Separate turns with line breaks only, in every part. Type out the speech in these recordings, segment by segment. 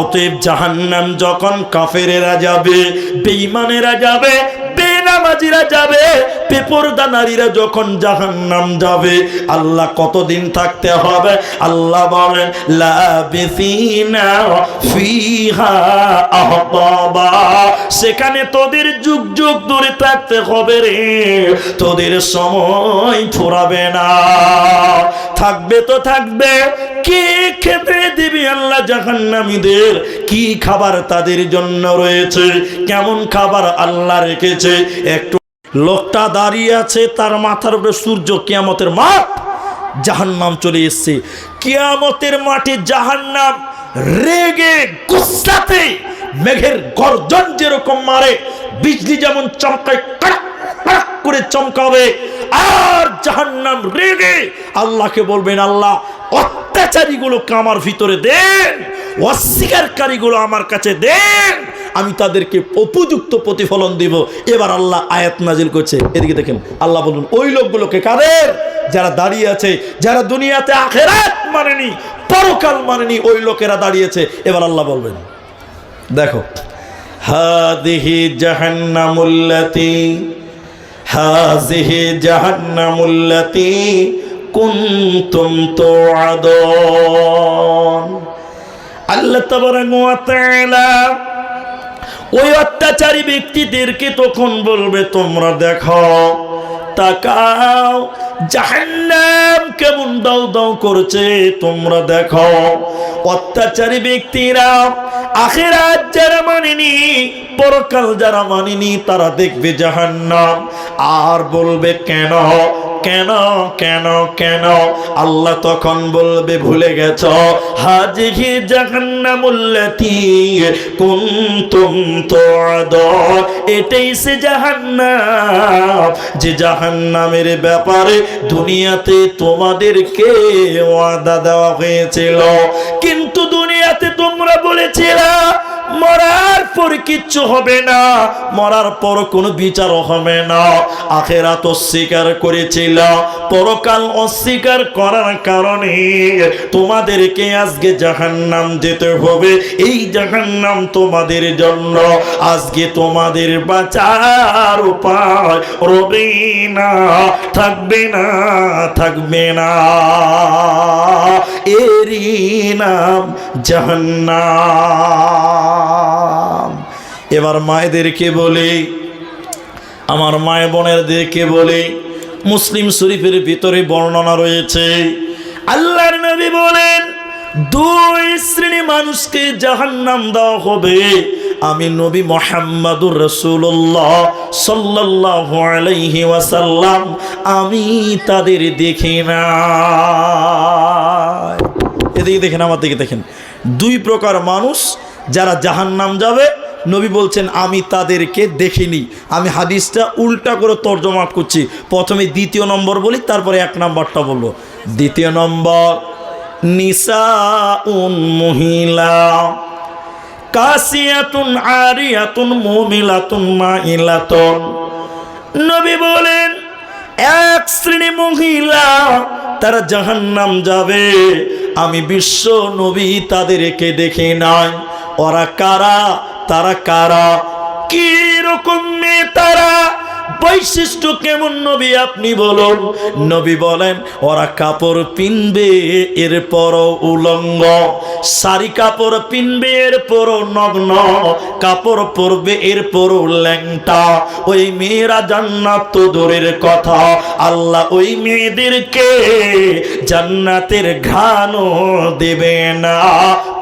অতএব জাহান্নাম যখন কাফেরেরা যাবে, বেঈমানেরা যাবে, বেনামাজিরা যাবে পেপরদা নারীরা যখন জাহান্নাম যাবে, আল্লাহ কতদিন থাকতে হবে? আল্লাহ বলেন সেখানে তোদের যুগ যুগ ধরে থাকতে হবে রে, তোদের সময় ফুরাবে না। থাকবে তো থাকবে কে খেতে দিবি আল্লাহ জাহান্নামীদের? কি খাবার তাদের জন্য রয়েছে? কেমন খাবার আল্লাহ রেখেছে? একটু লোকটা দাঁড়িয়ে আছে, তার মাথার উপরে সূর্য কিয়ামতের মাঠ। জাহান্নাম চলে এসছে। কিয়ামতের মাঠে জাহান্নাম রেগে গুসাতে মেঘের গর্জন যেরকম মারে, বিজলি যেমন চমকায়, কড়াক কড়াক করে চমকাবে আর জাহান্নাম রেগে আল্লাহকে বলবেন, আল্লাহ অত্যাচারীগুলোকে আমার ভিতরে দেন, অস্বীকারীগুলো আমার কাছে দেন, আমি তাদেরকে উপযুক্ত প্রতিফলন দিব। এবার আল্লাহ আয়াত নাজিল করছে। এদিকে দেখেন, আল্লাহ বলুন ওই লোকগুলোকে কাদের? যারা দাঁড়িয়ে আছে, যারা দুনিয়াতে আখেরাত মানেনি, পরকাল মানেনি, ওই লোকেরা দাঁড়িয়েছে এবার আল্লাহ বলবেন, দেখো হা হাদিহি জাহান্নামুল্লাতি হাজিহি জাহান্নামুল্লাতি কুনতুম তুআদুন। আল্লাহ তাবারাক ওয়া তাআলা ওই অত্যাচারী ব্যক্তিদেরকে তখন বলবে, তোমরা দেখো, তাকাও, জাহান্নাম কেমন দাও দাও করছে, তোমরা দেখো। অত্যাচারী ব্যক্তিরা আখেরাত যারা মানেনি, পরকাল যারা মানেনি, তারা দেখবে জাহান্নাম। আর বলবে, কেন? কেন? কেন? কেন? আল্লাহ তখন বলবে, ভুলে গেছ। হাজিহি জাহান্নামুল্লাতি কুনতুম তুআদ। এটাই সে জাহান্নাম। যে জাহান্নামের ব্যাপারে দুনিয়াতে তোমাদেরকে ওয়াদা দেওয়া হয়েছিল। কিন্তু দুনিয়াতে তোমরা মরার পর কিচ্ছু হবে না, মরার পর কোনো বিচার হবে না। আখেরাত অস্বীকার করেছিল, পরকাল অস্বীকার করার কারণে তোমাদেরকে আজকে জাহান্নাম যেতে হবে। এই জাহান্নাম তোমাদের জন্য, আজকে তোমাদের বাঁচার উপায় রবে না, থাকবে না থাকবে না। এরই নাম জাহান্নাম। এবার মায়েদেরকে বলে, আমার মায় বোনেরদেরকে বলে, মুসলিম শরীফের ভিতরে বর্ণনা রয়েছে, আল্লাহর নবী বলেন দুই শ্রেণি মানুষকে জাহান্নাম দেওয়া হবে। আমি নবী মোহাম্মদুর রসুল্লাহ সাল্লাহ ওয়াসাল্লাম, আমি তাদের দেখি না। এদিকে দেখেন, আমার দিকে দেখেন। দুই প্রকার মানুষ যারা জাহান্নাম যাবে, নবী বলছেন, আমি তাদেরকে দেখিনি। আমি হাদিসটা উল্টা করে তর্জমা করছি। প্রথমে দ্বিতীয় নম্বর বলি, তারপরে এক নম্বরটা বলব। দ্বিতীয় নম্বর নিসা উন মহিলা, কাসিয়াতুন আরিয়াতুন মুমিলাতুন মাইলাতুন। নবী বলেন, এক শ্রেণি মহিলা তারা জাহান্নাম যাবে। আমি বিশ্ব নবী তাদেরকে দেখে নাই। ওরা কারা? তারা কারা? কি রকম মেয়ে তারা বৈশিষ্ট্য কেমন নবী আপনি বলুন? নবী বলেন, ওরা কাপড় পিনবে এরপর উলঙ্গ। শাড়ি কাপড় পিনবে এরপর নগ্ন। কাপড় পরবে এরপর ল্যাংটা। ওই মেয়েরা জান্নাত তো দূরের কথা। আল্লাহ ওই মেয়েদেরকে জান্নাতের ঘ্রাণও দেবে না,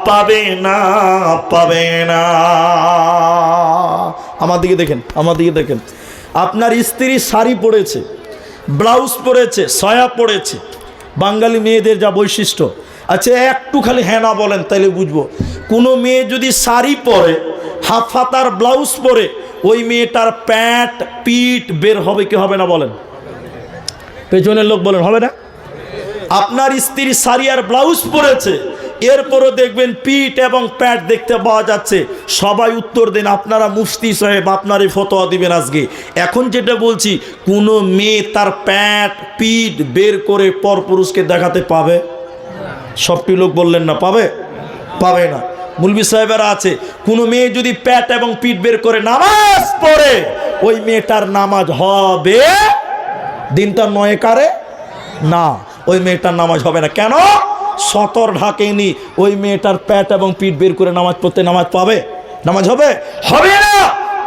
পাবে না পাবে না। আমার দিকে দেখেন, আমার দিকে দেখেন। আপনার স্ত্রী শাড়ি পরেছে, ব্লাউজ পরেছে, সয়া পরেছে। বাঙালি মেয়েদের যা বৈশিষ্ট্য। আচ্ছা একটু খালি হ্যাঁ না বলেন, তাইলে বুঝব। কোনো মেয়ে যদি শাড়ি পরে, হাফ হাতার ব্লাউজ পরে, ওই মেয়েটার প্যান্ট পিট বের হবে কি হবে না বলেন? পেছনের লোক বলেন, হবে না? আপনার স্ত্রী শাড়ি আর ব্লাউজ পরেছে এরপরও দেখবেন পিঠ এবং প্যান্ট দেখতে পাওয়া যাচ্ছে। সবাই উত্তর দেন, আপনারা মুফতি সাহেব, আপনারই ফতোয়া দিবেন আজকে। এখন যেটা বলছি, কোনো মেয়ে তার প্যাট, পিঠ বের করে পরপুরুষকে দেখাতে পাবে? সবটি লোক বললেন না, পাবে? পাবে না। মুলবি সাহেবেরা আছে, কোনো মেয়ে যদি প্যাট এবং পিঠ বের করে নামাজ পড়ে, ওই মেয়েটার নামাজ হবে? দিনটা নয় কারে? না, ওই মেয়েটার নামাজ হবে না। কেন? সতর ঢাকেনি। ওই মেয়েটার প্যাট এবং পিঠ বের করে নামাজ পড়তে নামাজ পাবে? নামাজ হবে? হবে না!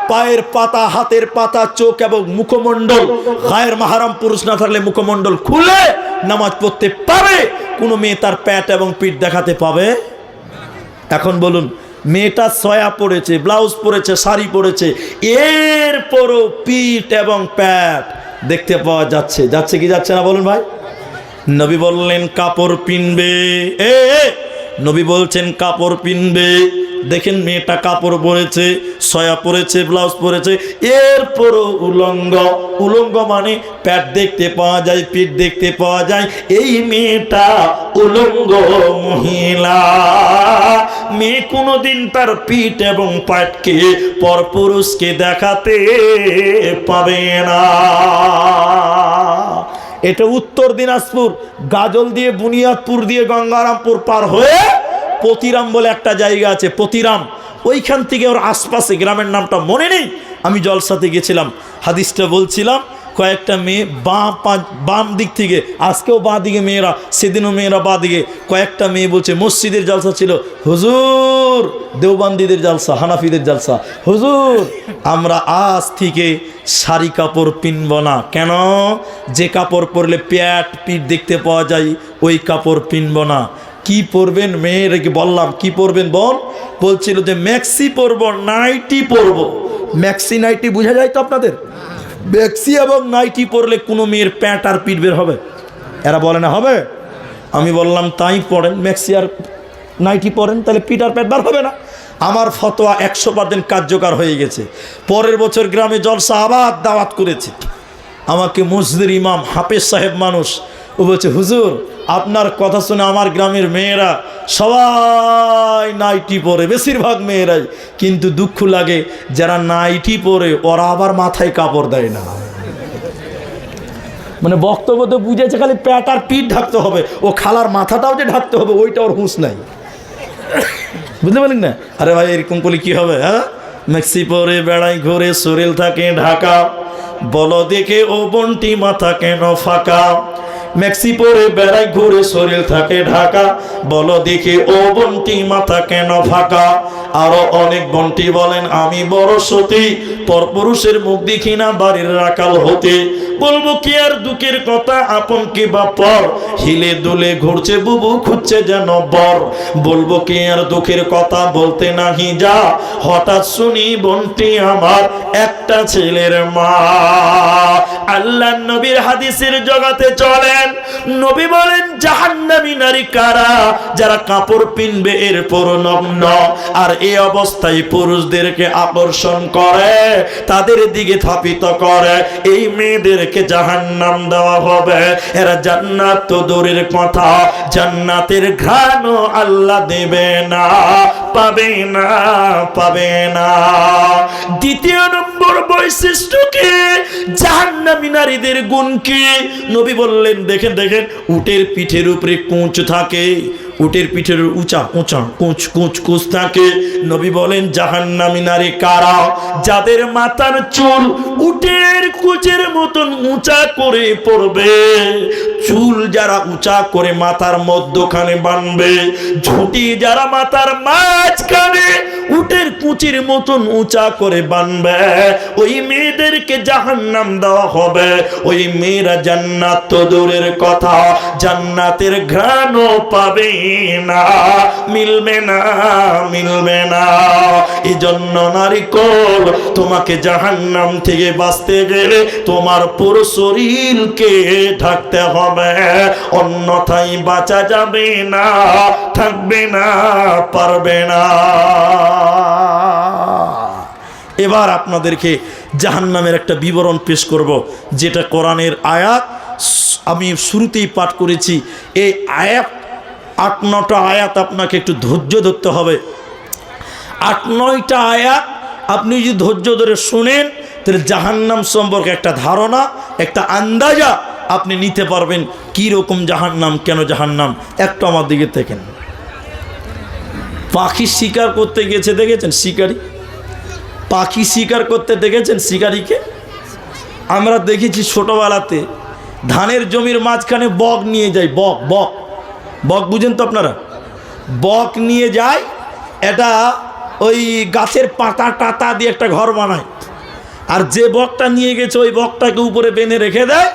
পায়ের পাতা, হাতের পাতা, চোখ এবং মুখমণ্ডল। গায়ের মাহারাম পুরুষ না থাকলে মুখমণ্ডল খুলে নামাজ পড়তে পাবে। কোনো মেয়ে তার প্যাট এবং পিঠ দেখাতে পাবে? এখন বলুন, মেয়েটা সয়া পড়েছে, ব্লাউজ পরেছে, শাড়ি পরেছে, এরপরও পিঠ এবং প্যাট দেখতে পাওয়া যাচ্ছে। যাচ্ছে কি যাচ্ছে না বলুন ভাই? নবী বললেন, কাপড় পিনবে। এ নবী বলছেন, কাপড় পিনবে। দেখেন মেয়েটা কাপড় পরেছে, সয়া পরেছে, ব্লাউজ পরেছে। এরপরও উলঙ্গ। উলঙ্গ মানে প্যাট দেখতে পাওয়া যায়, পিঠ দেখতে পাওয়া যায়। এই মেয়েটা উলঙ্গ মহিলা। মেয়ে কোনোদিন তার পিঠ এবং পাটকে পরপুরুষকে দেখাতে পাবে না। এটা উত্তর দিনাজপুর। গাজল দিয়ে বুনিয়াদপুর দিয়ে গঙ্গারামপুর পার হয়ে পতিরাম বলে একটা জায়গা আছে, পতিরাম। ওইখান থেকে ওর আশপাশে গ্রামের নামটা মনে নেই। আমি জলসাতে গেছিলাম। হাদিসটা বলছিলাম কয়েকটা মেয়ে বাঁ পা- বাম দিক থেকে, আজকেও বাঁ দিকে মেয়েরা, সেদিনও মেয়েরা বাঁ দিকে। কয়েকটা মেয়ে বলছে, মসজিদের জালসা ছিল। হুজুর, দেওবান্দিদের জালসা, হানাফিদের জালসা। হুজুর, আমরা আজ থেকে শাড়ি কাপড় পিনব না। কেন? যে কাপড় পরলে প্যাট পিঠ দেখতে পাওয়া যায়, ওই কাপড় পিনব না। কি পরবেন মেয়েরকে বললাম, কি পরবেন বল? বলছিল যে, ম্যাক্সি পরব, নাইটি পরব। ম্যাক্সি নাইটি বোঝা যায় তো আপনাদের? ম্যাক্সি এবং নাইটি পরলে কোনো মেয়ের প্যাট আর পিঠ বের হবে? এরা বলে না, হবে। আমি বললাম, তাই পড়েন ম্যাক্সি আর নাইটি পরেন, তাহলে পিঠ আর প্যাট বার হবে না। আমার ফতোয়া একশো পার্সেন্ট কার্যকর হয়ে গেছে। পরের বছর গ্রামে জলসা আবার দাওয়াত করেছে। আমাকে মসজিদের ইমাম, হাফেজ সাহেব মানুষ ও বলছে, হুজুর, আপনার কথা শুনে আমার গ্রামের মেয়েরা সবাই নাইটি পরে, বেশিরভাগ মেয়েরাই কিন্তু দুঃখ লাগে যারা নাইটি পরে, ওরা আবার মাথায় কাপড় দেয় না। মানে বক্তব্য তো বুঝেছে, খালি প্যাট আর পিঠ ঢাকতে হবে। ও খালার মাথাটাও যে ঢাকতে হবে, ওইটা ওর হুঁশ নাই। বুঝতে পারলেন না? আরে ভাই, এরকম করলে কি হবে হ্যাঁ? মেক্সি পরে বেড়াই ঘুরে শরীর থাকে ঢাকা। বলো দেখে ও বন্টি মাথা কেন ফাঁকা? মেক্সি পরে বেড়াই ঘুরে শরীর থাকে ঢাকা। বলো দেখে ও বন্টি মাথা কেন ফাঁকা? আরও অনেক বন্টি বলেন, আমি বড় সতী, পরপুরুষের মুখ দেখি না, বাড়ির রাকাল হতে। বলব কি আর দুঃখের কথা, আপন কি বা পর? হিলে দুলে ঘুরছে, বুবু খুঁজছে যেন বর। বলব কি আর দুঃখের কথা, বলতে নাহি যা। হঠাৎ শুনি বন্টি আমার একটা ছেলের মা। আল্লাহ নবীর হাদিসের জগতে চলেন নবী বলেন, জাহান্নামী নারী কারা? যারা কাপড় পিনবে এরপর নগ্ন। আর এই অবস্থায় পুরুষদেরকে আকর্ষণ করে, তাদের দিকে থাপিত করে। এই মেয়েদেরকে জাহান্নাম দেওয়া হবে। এরা জান্নাত তো দূরের কথা, জান্নাতের ঘ্রাণ আল্লাহ দেবে না, পাবে না পাবে না। দ্বিতীয় নম্বর বৈশিষ্ট্য কি? জাহান্নামী নারীদের গুণ কি? নবী বললেন দেখেন দেখেন উটের পিঠের উপরে কুঁচ থাকে উটের পিঠের উঁচা উঁচা কুঁচ কুঁচ, কুচ থাকে। নবী বলেন, জাহান্নামী নারী কারা? যাদের মাথার চুল উটের কুচের মতন উঁচা করে পড়বে, চুল যারা উঁচা করে মাথার মধ্যখানে বানবে, ঝুঁটি যারা মাথার মাঝখানে উটের কুচির মতন উঁচা করে বানবে, ওই মেয়েদেরকে জাহান্নাম দেওয়া হবে। ওই মেয়েরা জান্নাত তো দূরের কথা, জান্নাতের ঘ্রাণও পাবে। না, মিলবে না মিলবে না। এই জন্য নারিকল তোমাকে জাহান্নাম থেকে বাঁচতে গেলে তোমার পুরো শরীরকে ঢাকতে হবে। অন্যথায় বাঁচা যাবে না, থাকবে না, পারবে না। এবার আপনাদেরকে জাহান্নামের একটা বিবরণ পেশ করব, যেটা কোরআনের আয়াত। আমি শুরুতেই পাঠ করেছি, এই আয়াত আট, নটা আয়াত আপনাকে একটু ধৈর্য ধরতে হবে। আট, নয়টা আয়াত আপনি যদি ধৈর্য ধরে শুনেন, তাহলে জাহান্নাম সম্পর্কে একটা ধারণা, একটা আন্দাজা আপনি নিতে পারবেন কী রকম জাহান্নাম, কেন জাহান্নাম। একটু আমার দিকে দেখেন। পাখি শিকার করতে গেছে, দেখেছেন শিকারি? পাখি শিকার করতে দেখেছেন শিকারিকে? আমরা দেখেছি ছোটবেলাতে ধানের জমির মাঝখানে বক নিয়ে যায়, বক বক। বক বুঝেন তো আপনারা। বক নিয়ে যায়, এটা ওই গাছের পাতা টাতা দিয়ে একটা ঘর বানায়। আর যে বকটা নিয়ে গেছে, ওই বকটাকে উপরে বেঁধে রেখে দেয়।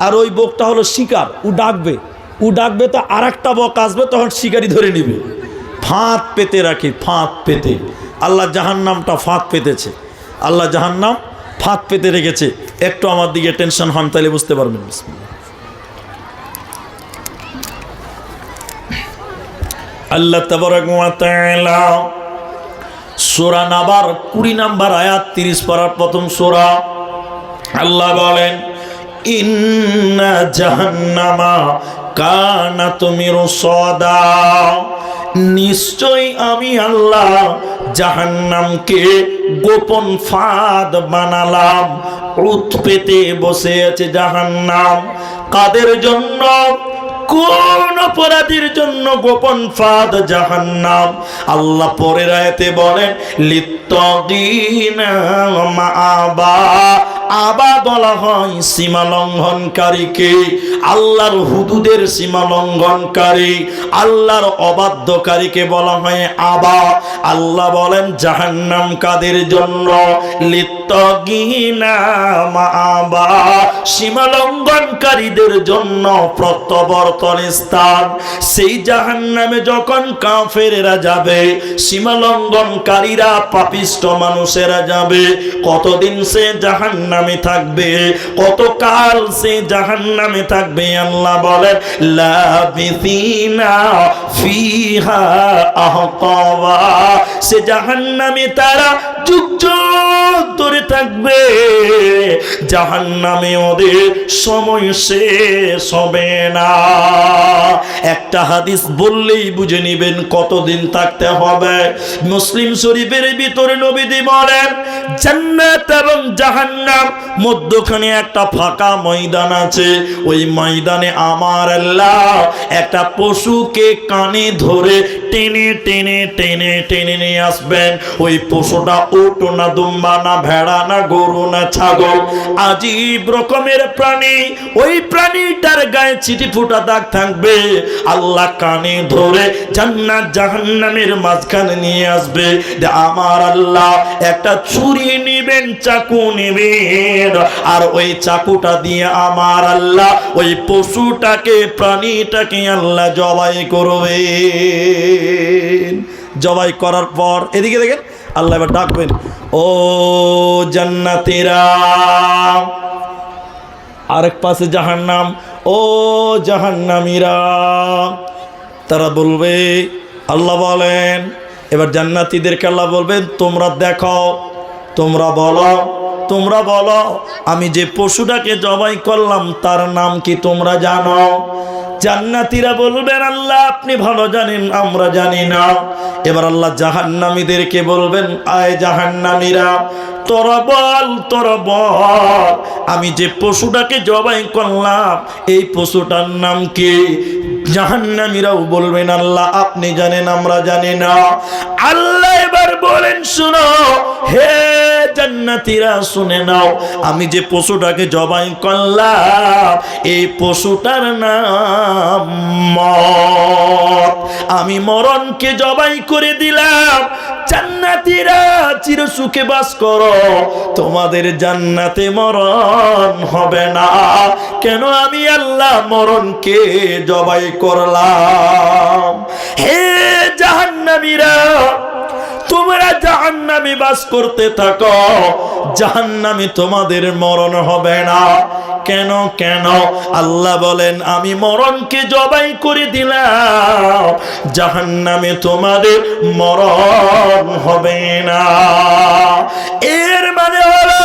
আর ওই বকটা হলো শিকার, ও ডাকবে। ও ডাকবে তো আর একটা বক আসবে, তখন শিকারি ধরে নিবে। ফাঁদ পেতে রাখে, ফাঁদ পেতে। আল্লাহ জাহান নামটা ফাঁদ পেতেছে। আল্লাহ জাহান নাম ফাঁদ পেতে রেখেছে। একটু আমার দিকে টেনশন হন, তাহলে বুঝতে পারবেন। বিসমিল্লাহ। আল্লাহ তাবারক ওয়া তাআলা সূরা নাবার 20 নাম্বার আয়াত 30 পারার প্রথম সূরা আল্লাহ বলেন, ইন্না জাহান্নামা কানাত মিরসাদা নিশ্চয় আমি আল্লাহ জাহান্নামকে গোপন ফাঁদ বানালাম, উৎপেতে বসে আছে জাহান্নাম। কাদের জন্য? কোন অপরাধীর জন্য গোপন ফাদ জাহান্নাম? আল্লাহ পরের আয়াতে বলেন লিত্তগিনা মাআবা আবা বলা হয় সীমা লঙ্ঘনকারীকে আল্লাহর হুদুদের সীমা লঙ্ঘনকারী আল্লাহর অবাধ্যকারীকে বলা হয় আবা। আল্লাহ বলেন, জাহান্নাম কাদের জন্য? লিত্তগিনা মাআবা সীমা লঙ্ঘনকারীদের জন্য প্রত্যাবর্তন স্থান। সেই জাহান্নামে যখন কাফেরেরা যাবে সীমা লঙ্ঘনকারীরা পাপিষ্ট মানুষেরা যাবে, কতদিন সে জাহান্নামে থাকবে। কতকাল সে জাহান্নামে থাকবে, আল্লাহ বলেন লাবিথিনা ফিহা আহকাবা সে জাহান্নামে তারা যুগ যুগ ধরে থাকবে। জাহান্নামে ওদের সময় শেষ হবে না। একটা হাদিস বললেই বুঝে নিবেন কতদিন থাকতে হবে। মুসলিম শরীফের ভিতরে নবীদি বলেন, জান্নাত এবং জাহান্নাম মধ্যখানে একটা ফাঁকা ময়দান আছে। ওই ময়দানে আমার আল্লাহ একটা পশুকে কানে ধরে টেনে টেনে টেনে টেনে নিয়ে আসবেন। ওই পশুটা উটো না, দুম্বা না, ভেড়া না, গরু না, ছাগল। আজীব রকমের প্রাণী। ওই প্রাণীটার গায়ে চিঠি ফুটা দাগ থাকবে। আল্লাহ কানে ধরে জান্নাত জাহান্নামের মাঝখানে নিয়ে আসবে। আমার আল্লাহ একটা ছুরি নিবেন, চাকু নিবেন আর ওই চাকুটা দিয়ে আমার আল্লাহ, ওই পশুটাকে, প্রাণীটাকে আল্লাহ জবাই করবে জবাই করার পর, এদিকে দেখেন, আল্লাহ এবার ডাকবেন, ও জান্নাতিরা, আরেক পাশে জাহান্নাম, ও জাহান্নামীরা। তারা বলবে, আল্লাহ বলেন। এবার জান্নাতীদেরকে আল্লাহ বলবেন, তোমরা দেখো, তোমরা বলো। তোমরা বলো, আমি যে পশুটাকে জবাই করলাম, তার নাম কি তোমরা জানো? জান্নাতীরা বলবেন, আল্লাহ, আপনি ভালো জানেন, আমরা জানি না। এবার আল্লাহ জাহান্নামীদেরকে বলবেন, আয় জাহান্নামীরা, তোরা বল তোরা বল, আমি যে পশুটাকে জবাই করলাম, এই পশুটার নাম কি? জাহান্নামীরাও বলবেন, আল্লাহ, আপনি জানেন, আমরা জানি না। আল্লাহ এবার বলেন, শুনো, হে জান্নাতীরা, শুনে নাও, আমি যে পশুটাকে জবাই করলাম, এই পশুটার নাম মত আমি মরণকে জবাই করে দিলাম জান্নাতীরা চির সুখে বাস করো। তোমাদের জান্নাতে মরণ হবে না। কেন আমি আল্লাহ মরণকে জবাই করলাম? হে জাহান্নামীরা তোমরা জাহান্নামে বাস করতে থাকো। জাহান্নামে তোমাদের মরণ হবে না। কেন কেন? আল্লাহ বলেন, আমি মরণকে জবাই করে দিলাম। জাহান্নামে তোমাদের মরণ হবে না। এর মানে হলো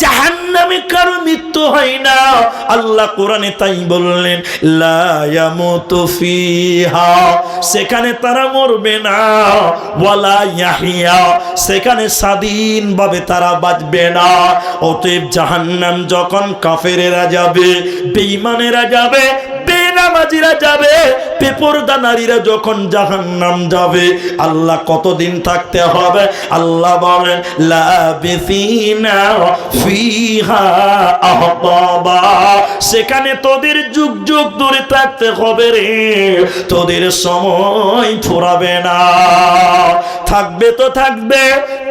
জাহান্নামে কারও মৃত্যু হয় না। আল্লাহ কোরআনে তাই বললেন ফিহা। সেখানে তারা মরবে না। ওয়ালা ইয়াহিয়া। সেখানে স্বাধীনভাবে তারা বাঁচবে না। অতএব জাহান্নাম যখন কাফেরেরা যাবে বেইমানেরা যাবে বেনা বেনামাজিরা যাবে পেপরদা নারীরা যখন জাহান্নাম যাবে, আল্লাহ কতদিন থাকতে হবে? আল্লাহ বলেন সেখানে তোদের যুগ যুগ দূরে থাকতে হবে রে, তোদের সময় ফুরাবে না। থাকবে তো থাকবে,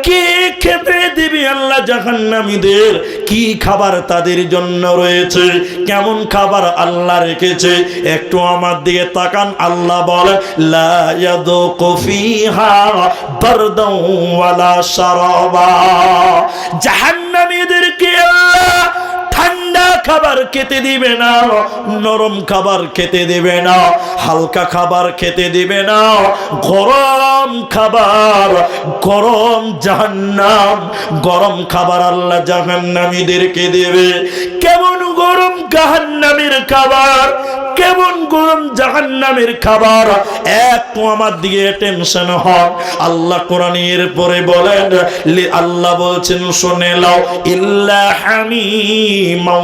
কে খেতে দিবি আল্লাহ জাহান্নামীদের? কি খাবার তাদের জন্য রয়েছে? কেমন খাবার আল্লাহ রেখেছে? একটু আমার দিকে তাকান আল্লাহ বলে জাহান্নামীদেরকে আল্লাহ ঠান্ডা খাবার খেতে দিবে না, নরম খাবার খেতে দিবে না, হালকা খাবার খেতে দিবে না, গরম খাবার, গরম জাহান্নাম, গরম খাবার আল্লাহ জাহান্নামীদেরকে দেবে। কেমন গরম জাহান্নামের খাবার, কেমন গরম জাহান্নামের খাবার একটু আমার দিকে টেনশন হন আল্লাহ কোরআনের পরে বলেন আল্লাহ বলছেন, শুনে লাও ইল্লা হামিমা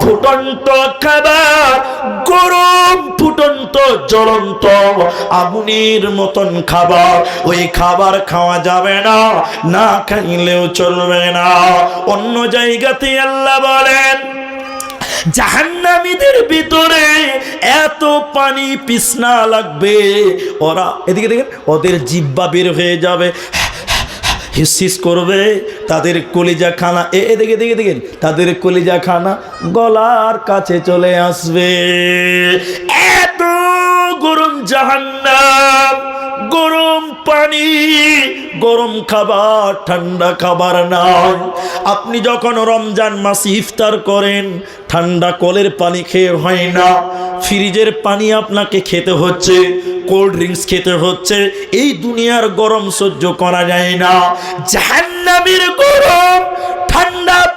ফুটন্ত খাবার, গরম ফুটন্ত জ্বলন্ত আগুনের মতন খাবার। ওই খাবার খাওয়া যাবে না না খাইলেও চলবে না। অন্য জায়গাতে আল্লাহ বলেন, জাহান্নামীদের ভিতরে এত পানি পিছনা লাগবে, ওরা এদিকে দেখেন, ওদের জিব্বা বের হয়ে যাবে। হিসিস করবে, তাদের কলিজা খানা, এ দেখে দেখে দেখেন, তাদের কলিজা খানা গলার কাছে চলে আসবে। এত গরম জাহান্নাম। গরম পানি, গরম খাবার, ঠান্ডা খাবার নয় আপনি যখন রমজান মাসে ইফতার করেন, ঠান্ডা কলের পানি খেয়ে হয় না। ফ্রিজের পানি আপনাকে খেতে হচ্ছে, কোল্ড ড্রিঙ্কস খেতে হচ্ছে। এই দুনিয়ার গরম সহ্য করা যায় না। জাহান্নামের গরম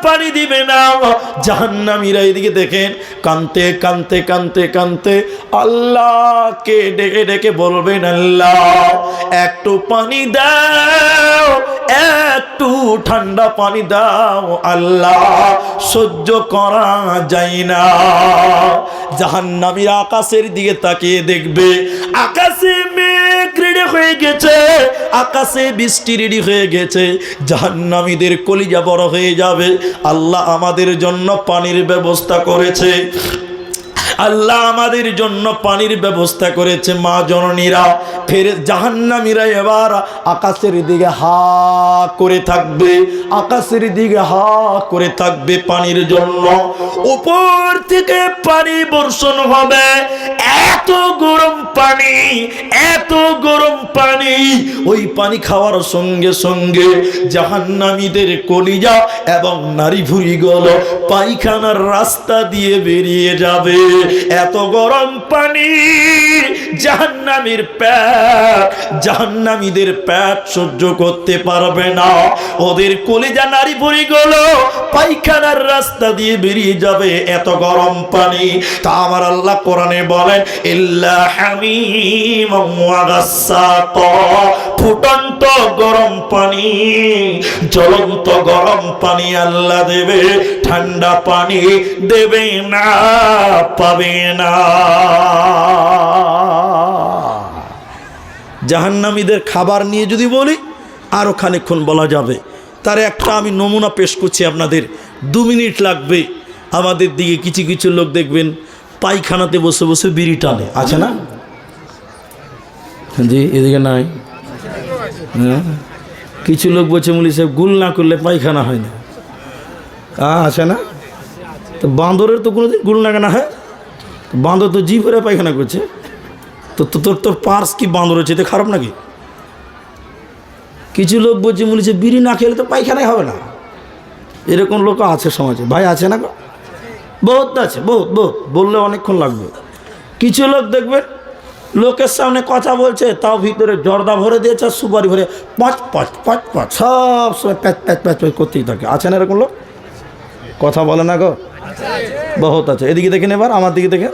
পানি দিবে না জাহান্নামীরা এদিকে দেখেন, কানতে কানতে কানতে কানতে আল্লাহকে ডেকে ডেকে বলবেন, আল্লাহ একটু পানি দাও একটু ঠান্ডা পানি দাও, আল্লাহ, সহ্য করা যায় না। জাহান্নামীরা আকাশের দিকে তাকিয়ে দেখবে, আকাশে রেডি হয়ে গেছে, আকাশে বৃষ্টি রেডি হয়ে গেছে, জাহান্নামীদের কলিজা বড় হয়ে যাবে। আল্লাহ আমাদের জন্য পানির ব্যবস্থা করেছে। আল্লাহ আমাদের জন্য পানির ব্যবস্থা করেছে, মা জননীরা। ফের জাহান্নামীরা এবার আকাশের দিকে হা করে থাকবে, আকাশের দিকে হা করে থাকবে পানির জন্য। উপর থেকে পানি বর্ষণ হবে। এত গরম পানি, এত গরম পানি। ওই পানি খাওয়ার সঙ্গে সঙ্গে জাহান্নামীদের কলিজা এবং নারী ভুরি গলো পায়খানার রাস্তা দিয়ে বেরিয়ে যাবে। এত গরম পানি, জাহান্নামীর প্যাট জাহান্নামীদের প্যাট সহ্য করতে পারবে না। ওদের কলিজা নারী ভুরি গলো, পায়খানার রাস্তা দিয়ে বেরিয়ে যাবে এত গরম পানি। তা আমার আল্লাহ কোরআনে বলেন, ইল্লা হামিম ফুটন্ত গরম পানি, জ্বলন্ত গরম পানি আল্লাহ দেবে। ঠান্ডা পানি দেবে না পাবে না। জাহান্নামীদের খাবার নিয়ে যদি বলি আরও খানিকক্ষণ বলা যাবে। তার একটা আমি নমুনা পেশ করছি আপনাদের। দু মিনিট লাগবে। আমাদের দিকে কিছু কিছু লোক দেখবেন, পায়খানাতে বসে বসে বিড়ি টানে। আছে না? জি, এদিকে নাই। হ্যাঁ? কিছু লোক বলছে, মুলি সাহেব, গুল না করলে পায়খানা হয় না। আছে না? তো বাঁদরের তো কোনোদিন গুল না কেনা হয়? বাঁদর তো জি পায়খানা করছে। তো তোর তোর পার্স কি বাঁদর হচ্ছে? এটা খারাপ নাকি? কিছু লোক বলছে বলেছে, বিড়ি না খেলে তো পায়খানাই হবে না। এরকম লোক আছে সমাজে। ভাই আছে না বহুত আছে, বহুত বহুত। বললে অনেকক্ষণ লাগবে। কিছু লোক দেখবেন, লোকের সামনে কথা বলছে, তাও ভিতরে জর্দা ভরে দিয়েছে আর সুপারি ভরে। পাঁচ পাঁচ পাঁচ পাঁচ। সব সময় প্যাচ প্যাচ প্যাচ প্যাচ করতেই থাকে। আছে না এরকম লোক? কথা বলে না গো? বহুত আছে। এদিকে দেখেন এবার আমার দিকে দেখে